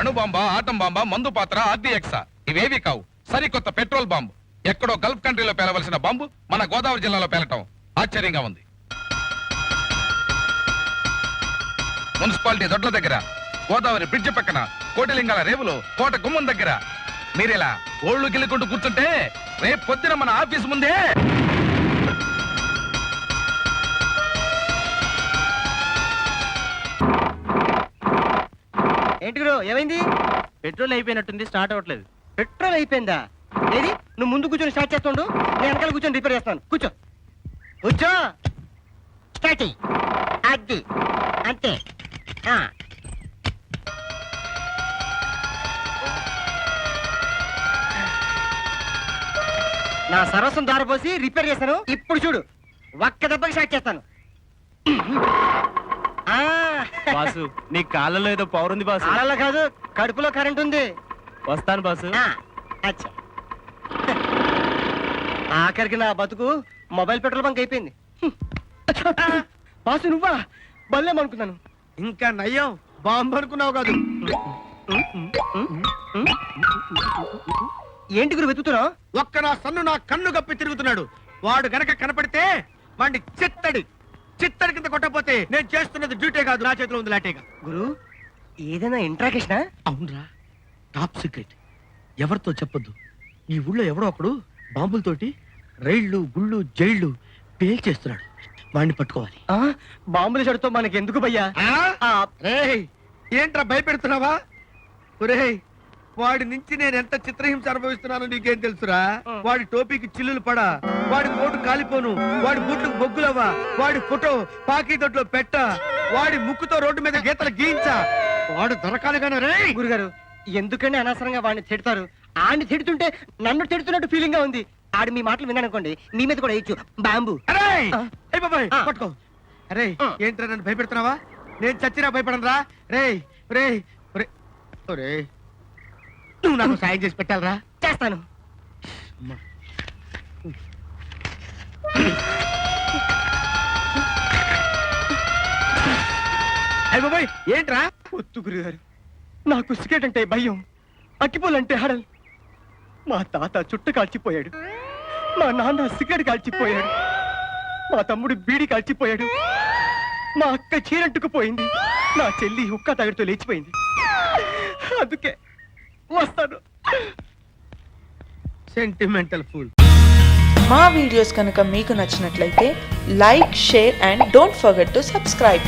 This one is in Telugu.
అణుబాంబ ఆటం బాంబ మందు పాత్ర ఆర్డీఎక్సా. ఇవేవి కావు. సరికొత్త పెట్రోల్ బాంబు. ఎక్కడో గల్ఫ్ కంట్రీలో పేలవలసిన బాంబు మన గోదావరి జిల్లాలో పేలటం. ఆశ్చర్యంగా ఉంది. మున్సిపాలిటీ దొడ్ల దగ్గర గోదావరి బ్రిడ్జ్ పక్కన కోటిలింగాల రేవులో కోట గుమ్మం దగ్గర. మీరిలా ఓళ్ళు గిల్లుకుంటూ కూర్చుంటే రేపు పొద్దున మన ఆఫీస్ ముందే ఏమైంది? పెట్రోల్ అయిపోయినట్టుంది స్టార్ట్ అవ్వట్లేదు. పెట్రోల్ అయిపోయిందా? ఏది? నువ్వు ముందు కూర్చొని స్టార్ట్ చేస్తుండు నేను వెనకాల కూర్చొని రిపేర్ చేస్తాను. కూర్చో. కూర్చో. స్టార్ట్ అది అంతే. ఆ. నా సరస్వం దారిపోసి రిపేర్ చేశాను. ఇప్పుడు చూడు. ఒక్క దెబ్బకి స్టార్ట్ చేస్తాను. బాసు. నీ కాళ్ళలో ఏదో పవర్ ఉంది బాసు. కాళ్ళలో కాదు కడుపులో కరెంట్ ఉంది. వస్తాను బాసు. ఆ, అచ్చా. ఆఖరికి నా బతుకు మొబైల్ పెట్రోల్ బంక్ అయిపోయింది. బాసు నువ్వా? బల్లేమనుకున్నాను ఇంకా నయ్యం బాంబు అనుకున్నావు కాదు. ఏంటి గురు వెతుకుతున్నావు? ఒక్క నా సన్ను నా కన్ను గప్పి తిరుగుతున్నాడు. వాడు గనక కనపడితే వాడిని చిత్తడి. చిత్తడి కింద కొట్టకపోతే నేను చేస్తున్నది డ్యూటీ కాదు నా చేతిలో ఉంది లాటేగా గురు ఏదైనా ఇంట్రాకేషనా? అవునరా టాప్ సీక్రెట్ ఎవరితో చెప్పొద్దు? ఈ ఊళ్ళో ఎవడో ఒకడు బాంబులతోటి రైళ్ళు గుళ్ళు జైళ్ళు పేల్చేస్తున్నాడు వాడిని పట్టుకోవాలి. ఆ, బాంబుల చెడుతో మనకి ఎందుకు భయ్యా ఆ, రేయ్ ఏంట్రా భయపెడుతున్నావా? ఒరేయ్ వాడి నుంచి నేను ఎంత చిత్రహింస అనుభవిస్తున్నానో నీకేం తెలుసురా? వాడి టోపీకి చిల్లులు పడా వాడి కోటు కాలిపోను వాడి బూట్లకు బొగ్గులవ్వా వాడి ఫోటో పాకీ దొడ్లో పెట్ట వాడి ముక్కుతో రోడ్డు మీద గీతలు గీయించా. వాడు దొరకాలిగానే రే! గురుగారు ఎందుకంటే అనవసరంగా వాడిని తిడతారు? ఆడిని తిడుతుంటే నన్ను తిడుతున్నట్టు ఫీలింగ్గా ఉంది. ఆడు మీ మాటలు విన్నానుకోండి మీ మీద కూడా వేయచ్చు. బాంబు. పట్టుకో. అరే. ఏంట్రా నన్ను భయపెడుతున్నావా? నేను చచ్చినా భయపడను రా రే రే రే నువ్వు నాకు సాయం చేసి పెట్టాలరా. చేస్తాను. అయ్య బాబాయ్ ఏంట్రా? వద్దు గురుగారు. నాకు సిగరెట్ అంటే భయం. అక్కిపోలంటే హడల్. మా తాత చుట్ట కాల్చిపోయాడు. మా నాన్న సిగరెట్ కాల్చిపోయాడు. మా తమ్ముడు బీడి కాల్చిపోయాడు. మా అక్క చీరంటుకుపోయింది నా చెల్లి ఉక్క తగడితో లేచిపోయింది. అందుకే వస్తాను. సెంటిమెంటల్ ఫుల్ మా వీడియోస్ కనుక మీకు నచ్చినట్లయితే like share and don't forget to subscribe.